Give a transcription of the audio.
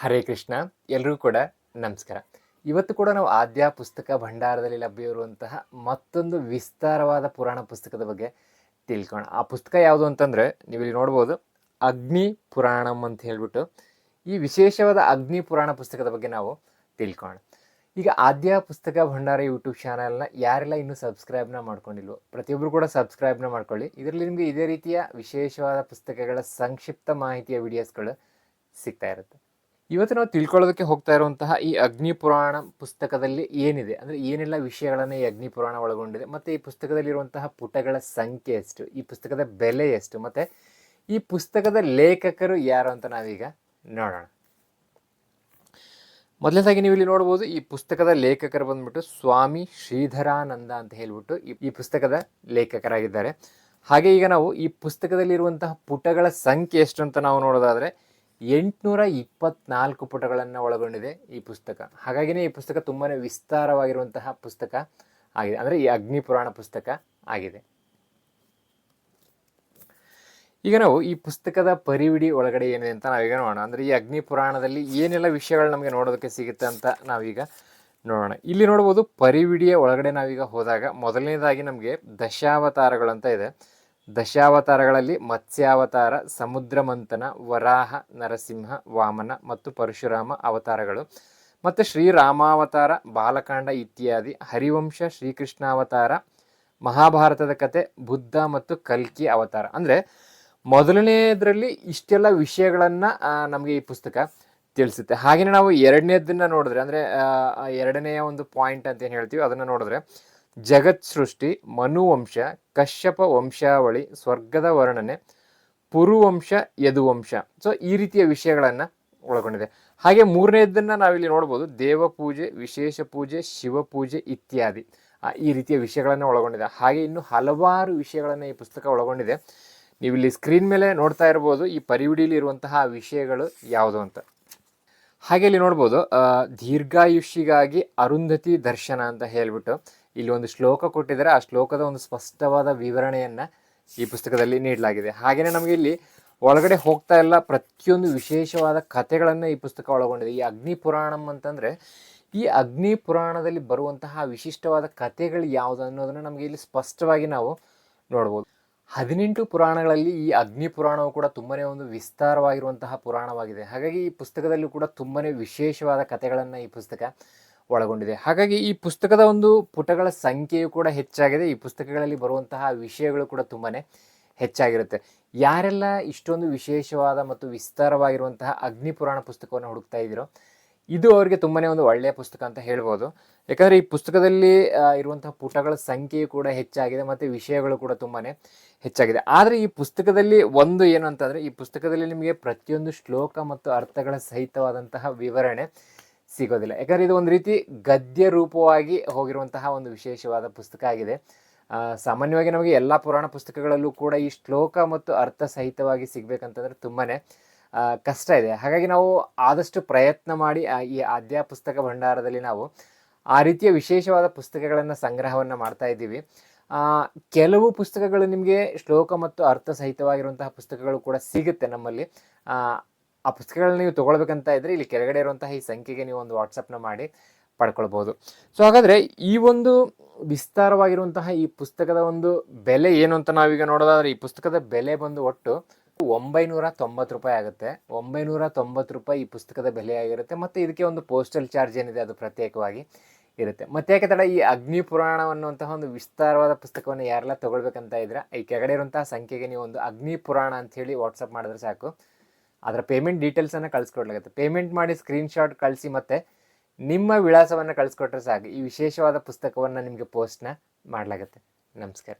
ಹರೇ ಕೃಷ್ಣ. ಎಲ್ರಿಗೂ ಕೂಡ ನಮಸ್ಕಾರ. ಇವತ್ತು ಕೂಡ ನಾವು ಆದ್ಯ ಪುಸ್ತಕ ಭಂಡಾರದಲ್ಲಿ ಲಭ್ಯವಿರುವಂತಹ ಮತ್ತೊಂದು ವಿಸ್ತಾರವಾದ ಪುರಾಣ ಪುಸ್ತಕದ ಬಗ್ಗೆ ತಿಳ್ಕೋಣ ಆ ಪುಸ್ತಕ ಯಾವುದು ಅಂತಂದರೆ ನೀವು ಇಲ್ಲಿ ನೋಡ್ಬೋದು, ಅಗ್ನಿ ಪುರಾಣಂ ಅಂತ ಹೇಳ್ಬಿಟ್ಟು ಈ ವಿಶೇಷವಾದ ಅಗ್ನಿ ಪುರಾಣ ಪುಸ್ತಕದ ಬಗ್ಗೆ ನಾವು ತಿಳ್ಕೋಣ ಈಗ ಆದ್ಯ ಪುಸ್ತಕ ಭಂಡಾರ ಯೂಟ್ಯೂಬ್ ಚಾನಲ್ನ ಯಾರೆಲ್ಲ ಇನ್ನೂ ಸಬ್ಸ್ಕ್ರೈಬ್ನ ಮಾಡ್ಕೊಂಡಿಲ್ವೋ ಪ್ರತಿಯೊಬ್ಬರು ಕೂಡ ಸಬ್ಸ್ಕ್ರೈಬ್ನ ಮಾಡ್ಕೊಳ್ಳಿ. ಇದರಲ್ಲಿ ನಿಮಗೆ ಇದೇ ರೀತಿಯ ವಿಶೇಷವಾದ ಪುಸ್ತಕಗಳ ಸಂಕ್ಷಿಪ್ತ ಮಾಹಿತಿಯ ವಿಡಿಯೋಸ್ಗಳು ಸಿಗ್ತಾ ಇರುತ್ತೆ. ಇವತ್ತು ನಾವು ತಿಳ್ಕೊಳ್ಳೋದಕ್ಕೆ ಹೋಗ್ತಾ ಇರುವಂತಹ ಈ ಅಗ್ನಿ ಪುರಾಣ ಪುಸ್ತಕದಲ್ಲಿ ಏನಿದೆ? ಅಂದರೆ ಏನೆಲ್ಲ ವಿಷಯಗಳನ್ನು ಈ ಅಗ್ನಿ ಪುರಾಣ ಒಳಗೊಂಡಿದೆ? ಮತ್ತು ಈ ಪುಸ್ತಕದಲ್ಲಿರುವಂತಹ ಪುಟಗಳ ಸಂಖ್ಯೆ ಎಷ್ಟು? ಈ ಪುಸ್ತಕದ ಬೆಲೆ ಎಷ್ಟು? ಮತ್ತು ಈ ಪುಸ್ತಕದ ಲೇಖಕರು ಯಾರು ಅಂತ ನಾವೀಗ ನೋಡೋಣ. ಮೊದಲನೇದಾಗಿ ನೀವು ಇಲ್ಲಿ ನೋಡ್ಬೋದು, ಈ ಪುಸ್ತಕದ ಲೇಖಕರು ಬಂದ್ಬಿಟ್ಟು ಸ್ವಾಮಿ ಶ್ರೀಧರಾನಂದ ಅಂತ ಹೇಳ್ಬಿಟ್ಟು ಈ- ಪುಸ್ತಕದ ಲೇಖಕರಾಗಿದ್ದಾರೆ. ಹಾಗೆ ಈಗ ನಾವು ಈ ಪುಸ್ತಕದಲ್ಲಿರುವಂತಹ ಪುಟಗಳ ಸಂಖ್ಯೆ ಎಷ್ಟು ಅಂತ ನಾವು ನೋಡೋದಾದ್ರೆ ಎಂಟುನೂರ ಇಪ್ಪತ್ನಾಲ್ಕು ಪುಟಗಳನ್ನು ಒಳಗೊಂಡಿದೆ ಈ ಪುಸ್ತಕ. ಹಾಗಾಗಿನೇ ಈ ಪುಸ್ತಕ ತುಂಬಾ ವಿಸ್ತಾರವಾಗಿರುವಂತಹ ಪುಸ್ತಕ ಆಗಿದೆ. ಅಂದರೆ ಈ ಅಗ್ನಿ ಪುರಾಣ ಪುಸ್ತಕ ಆಗಿದೆ. ಈಗ ನಾವು ಈ ಪುಸ್ತಕದ ಪರಿವಿಡಿ ಒಳಗಡೆ ಏನಿದೆ ಅಂತ ನಾವೀಗ ನೋಡೋಣ. ಅಂದರೆ ಈ ಅಗ್ನಿ ಪುರಾಣದಲ್ಲಿ ಏನೆಲ್ಲ ವಿಷಯಗಳು ನಮಗೆ ನೋಡೋದಕ್ಕೆ ಸಿಗುತ್ತೆ ಅಂತ ನಾವೀಗ ನೋಡೋಣ. ಇಲ್ಲಿ ನೋಡ್ಬೋದು ಪರಿವಿಡಿಯ ಒಳಗಡೆ ನಾವೀಗ ಹೋದಾಗ ಮೊದಲನೇದಾಗಿ ನಮಗೆ ದಶಾವತಾರಗಳು ಅಂತ ಇದೆ. ದಶಾವತಾರಗಳಲ್ಲಿ ಮತ್ಸ್ಯಾವತಾರ ಸಮುದ್ರ ಮಂಥನ ವರಾಹ, ನರಸಿಂಹ, ವಾಮನ ಮತ್ತು ಪರಶುರಾಮ ಅವತಾರಗಳು. ಮತ್ತು ಶ್ರೀರಾಮಾವತಾರ, ಬಾಲಕಾಂಡ ಇತ್ಯಾದಿ ಹರಿವಂಶ, ಶ್ರೀಕೃಷ್ಣಾವತಾರ, ಮಹಾಭಾರತದ ಕತೆ, ಬುದ್ಧ ಮತ್ತು ಕಲ್ಕಿ ಅವತಾರ. ಅಂದರೆ ಮೊದಲನೇದರಲ್ಲಿ ಇಷ್ಟೆಲ್ಲ ವಿಷಯಗಳನ್ನು ನಮಗೆ ಈ ಪುಸ್ತಕ ತಿಳಿಸುತ್ತೆ. ಹಾಗೆಯೇ ನಾವು ಎರಡನೇದನ್ನ ನೋಡಿದ್ರೆ, ಅಂದರೆ ಎರಡನೆಯ ಒಂದು ಪಾಯಿಂಟ್ ಅಂತ ಏನು ಹೇಳ್ತೀವಿ, ಅದನ್ನು ನೋಡಿದ್ರೆ ಜಗತ್ ಸೃಷ್ಟಿ ಮನುವಂಶ, ಕಶ್ಯಪ ವಂಶಾವಳಿ, ಸ್ವರ್ಗದ ವರ್ಣನೆ, ಪುರುವಂಶ, ಯದುವಂಶ. ಸೊ ಈ ರೀತಿಯ ವಿಷಯಗಳನ್ನು ಒಳಗೊಂಡಿದೆ. ಹಾಗೆ ಮೂರನೇದನ್ನ ನಾವಿಲ್ಲಿ ನೋಡ್ಬೋದು ದೇವ ಪೂಜೆ ವಿಶೇಷ ಪೂಜೆ ಶಿವ ಪೂಜೆ ಇತ್ಯಾದಿ ಈ ರೀತಿಯ ವಿಷಯಗಳನ್ನು ಒಳಗೊಂಡಿದೆ. ಹಾಗೆ ಇನ್ನು ಹಲವಾರು ವಿಷಯಗಳನ್ನು ಈ ಪುಸ್ತಕ ಒಳಗೊಂಡಿದೆ. ನೀವು ಇಲ್ಲಿ ಸ್ಕ್ರೀನ್ ಮೇಲೆ ನೋಡ್ತಾ ಇರ್ಬೋದು, ಈ ಪರಿವಿಡಿಯಲ್ಲಿ ಇರುವಂತಹ ವಿಷಯಗಳು ಯಾವುದು ಅಂತ. ಹಾಗೆ ಇಲ್ಲಿ ನೋಡ್ಬೋದು ದೀರ್ಘಾಯುಷಿಗಾಗಿ ಅರುಂಧತಿ ದರ್ಶನ ಅಂತ ಹೇಳ್ಬಿಟ್ಟು ಇಲ್ಲಿ ಒಂದು ಶ್ಲೋಕ ಕೊಟ್ಟಿದ್ದಾರೆ. ಆ ಶ್ಲೋಕದ ಒಂದು ಸ್ಪಷ್ಟವಾದ ವಿವರಣೆಯನ್ನು ಈ ಪುಸ್ತಕದಲ್ಲಿ ನೀಡಲಾಗಿದೆ. ಹಾಗೆಯೇ ನಮಗೆ ಇಲ್ಲಿ ಒಳಗಡೆ ಹೋಗ್ತಾ ಇಲ್ಲ ಪ್ರತಿಯೊಂದು ವಿಶೇಷವಾದ ಕಥೆಗಳನ್ನು ಈ ಪುಸ್ತಕ ಒಳಗೊಂಡಿದೆ. ಈ ಅಗ್ನಿ ಪುರಾಣಂ ಅಂತಂದ್ರೆ ಈ ಅಗ್ನಿ ಪುರಾಣದಲ್ಲಿ ಬರುವಂತಹ ವಿಶಿಷ್ಟವಾದ ಕಥೆಗಳು ಯಾವುದು ಅನ್ನೋದನ್ನು ನಮಗೆ ಇಲ್ಲಿ ಸ್ಪಷ್ಟವಾಗಿ ನಾವು ನೋಡ್ಬೋದು. ಹದಿನೆಂಟು ಪುರಾಣಗಳಲ್ಲಿ ಈ ಅಗ್ನಿ ಪುರಾಣವು ಕೂಡ ತುಂಬನೇ ಒಂದು ವಿಸ್ತಾರವಾಗಿರುವಂತಹ ಪುರಾಣವಾಗಿದೆ. ಹಾಗಾಗಿ ಈ ಪುಸ್ತಕದಲ್ಲೂ ಕೂಡ ತುಂಬನೇ ವಿಶೇಷವಾದ ಕಥೆಗಳನ್ನು ಈ ಪುಸ್ತಕ ಒಳಗೊಂಡಿದೆ. ಹಾಗಾಗಿ ಈ ಪುಸ್ತಕದ ಒಂದು ಪುಟಗಳ ಸಂಖ್ಯೆಯು ಕೂಡ ಹೆಚ್ಚಾಗಿದೆ. ಈ ಪುಸ್ತಕಗಳಲ್ಲಿ ಬರುವಂತಹ ವಿಷಯಗಳು ಕೂಡ ತುಂಬಾ ಹೆಚ್ಚಾಗಿರುತ್ತೆ. ಯಾರೆಲ್ಲ ಇಷ್ಟೊಂದು ವಿಶೇಷವಾದ ಮತ್ತು ವಿಸ್ತಾರವಾಗಿರುವಂತಹ ಅಗ್ನಿ ಪುರಾಣ ಪುಸ್ತಕವನ್ನು ಹುಡುಕ್ತಾ ಇದ್ದೀರೋ ಇದು ಅವರಿಗೆ ತುಂಬಾನೇ ಒಂದು ಒಳ್ಳೆಯ ಪುಸ್ತಕ ಅಂತ ಹೇಳ್ಬೋದು. ಯಾಕಂದರೆ ಈ ಪುಸ್ತಕದಲ್ಲಿ ಇರುವಂತಹ ಪುಟಗಳ ಸಂಖ್ಯೆಯು ಕೂಡ ಹೆಚ್ಚಾಗಿದೆ ಮತ್ತು ವಿಷಯಗಳು ಕೂಡ ತುಂಬಾ ಹೆಚ್ಚಾಗಿದೆ. ಆದರೆ ಈ ಪುಸ್ತಕದಲ್ಲಿ ಒಂದು ಏನು ಅಂತಂದರೆ ಈ ಪುಸ್ತಕದಲ್ಲಿ ನಿಮಗೆ ಪ್ರತಿಯೊಂದು ಶ್ಲೋಕ ಮತ್ತು ಅರ್ಥಗಳ ಸಹಿತವಾದಂತಹ ವಿವರಣೆ ಸಿಗೋದಿಲ್ಲ. ಯಾಕಂದರೆ ಇದು ಒಂದು ರೀತಿ ಗದ್ಯ ರೂಪವಾಗಿ ಹೋಗಿರುವಂತಹ ಒಂದು ವಿಶೇಷವಾದ ಪುಸ್ತಕ ಆಗಿದೆ. ಸಾಮಾನ್ಯವಾಗಿ ನಮಗೆ ಎಲ್ಲ ಪುರಾಣ ಪುಸ್ತಕಗಳಲ್ಲೂ ಕೂಡ ಈ ಶ್ಲೋಕ ಮತ್ತು ಅರ್ಥ ಸಹಿತವಾಗಿ ಸಿಗ್ಬೇಕಂತಂದ್ರೆ ತುಂಬಾನೇ ಆ, ಕಷ್ಟ ಇದೆ. ಹಾಗಾಗಿ ನಾವು ಆದಷ್ಟು ಪ್ರಯತ್ನ ಮಾಡಿ ಈ ಆದ್ಯ ಪುಸ್ತಕ ಭಂಡಾರದಲ್ಲಿ ನಾವು ಆ ರೀತಿಯ ವಿಶೇಷವಾದ ಪುಸ್ತಕಗಳನ್ನು ಸಂಗ್ರಹವನ್ನು ಮಾಡ್ತಾ ಇದ್ದೀವಿ. ಕೆಲವು ಪುಸ್ತಕಗಳು ನಿಮಗೆ ಶ್ಲೋಕ ಮತ್ತು ಅರ್ಥ ಸಹಿತವಾಗಿರುವಂತಹ ಪುಸ್ತಕಗಳು ಕೂಡ ಸಿಗುತ್ತೆ ನಮ್ಮಲ್ಲಿ. ಆ, ಪುಸ್ತಕಗಳನ್ನ ನೀವು ತಗೊಳ್ಬೇಕಂತ ಇದ್ರೆ ಇಲ್ಲಿ ಕೆಳಗಡೆ ಇರುವಂತಹ ಈ ಸಂಖ್ಯೆಗೆ ನೀವು ಒಂದು ವಾಟ್ಸಪ್ನ ಮಾಡಿ ಪಡ್ಕೊಳ್ಬೋದು. ಸೊ ಹಾಗಾದ್ರೆ ಈ ಒಂದು ವಿಸ್ತಾರವಾಗಿರುವಂತಹ ಈ ಪುಸ್ತಕದ ಒಂದು ಬೆಲೆ ಏನು ಅಂತ ನಾವೀಗ ನೋಡೋದಾದ್ರೆ ಈ ಪುಸ್ತಕದ ಬೆಲೆ ಬಂದು ಒಟ್ಟು ಒಂಬೈನೂರ ತೊಂಬತ್ತು ರೂಪಾಯಿ ಆಗುತ್ತೆ. ಒಂಬೈನೂರ ತೊಂಬತ್ತು ರೂಪಾಯಿ ಈ ಪುಸ್ತಕದ ಬೆಲೆ ಆಗಿರುತ್ತೆ ಮತ್ತು ಇದಕ್ಕೆ ಒಂದು ಪೋಸ್ಟಲ್ ಚಾರ್ಜ್ ಏನಿದೆ, ಅದು ಪ್ರತ್ಯೇಕವಾಗಿ ಇರುತ್ತೆ. ಮತ್ತೆ ತಡ, ಈ ಅಗ್ನಿ ಪುರಾಣ ಅನ್ನುವಂತಹ ಒಂದು ವಿಸ್ತಾರವಾದ ಪುಸ್ತಕವನ್ನು ಯಾರೆಲ್ಲ ತೊಗೊಳ್ಬೇಕಂತ ಇದ್ರೆ ಈ ಕೆಳಗಡೆ ಇರುವಂತಹ ಸಂಖ್ಯೆಗೆ ನೀವು ಒಂದು ಅಗ್ನಿ ಪುರಾಣ ಅಂತ ಹೇಳಿ ವಾಟ್ಸಪ್ ಮಾಡಿದ್ರೆ ಸಾಕು. ಅದರ ಪೇಮೆಂಟ್ ಡೀಟೇಲ್ಸನ್ನು ಕಳಿಸ್ಕೊಡ್ಲಾಗುತ್ತೆ. ಪೇಮೆಂಟ್ ಮಾಡಿ ಸ್ಕ್ರೀನ್ಶಾಟ್ ಕಳಿಸಿ ಮತ್ತೆ ನಿಮ್ಮ ವಿಳಾಸವನ್ನು ಕಳಿಸ್ಕೊಟ್ರೆ ಸಾಕು. ಈ ವಿಶೇಷವಾದ ಪುಸ್ತಕವನ್ನು ನಿಮಗೆ ಪೋಸ್ಟ್ನ ಮಾಡಲಾಗುತ್ತೆ. ನಮಸ್ಕಾರ.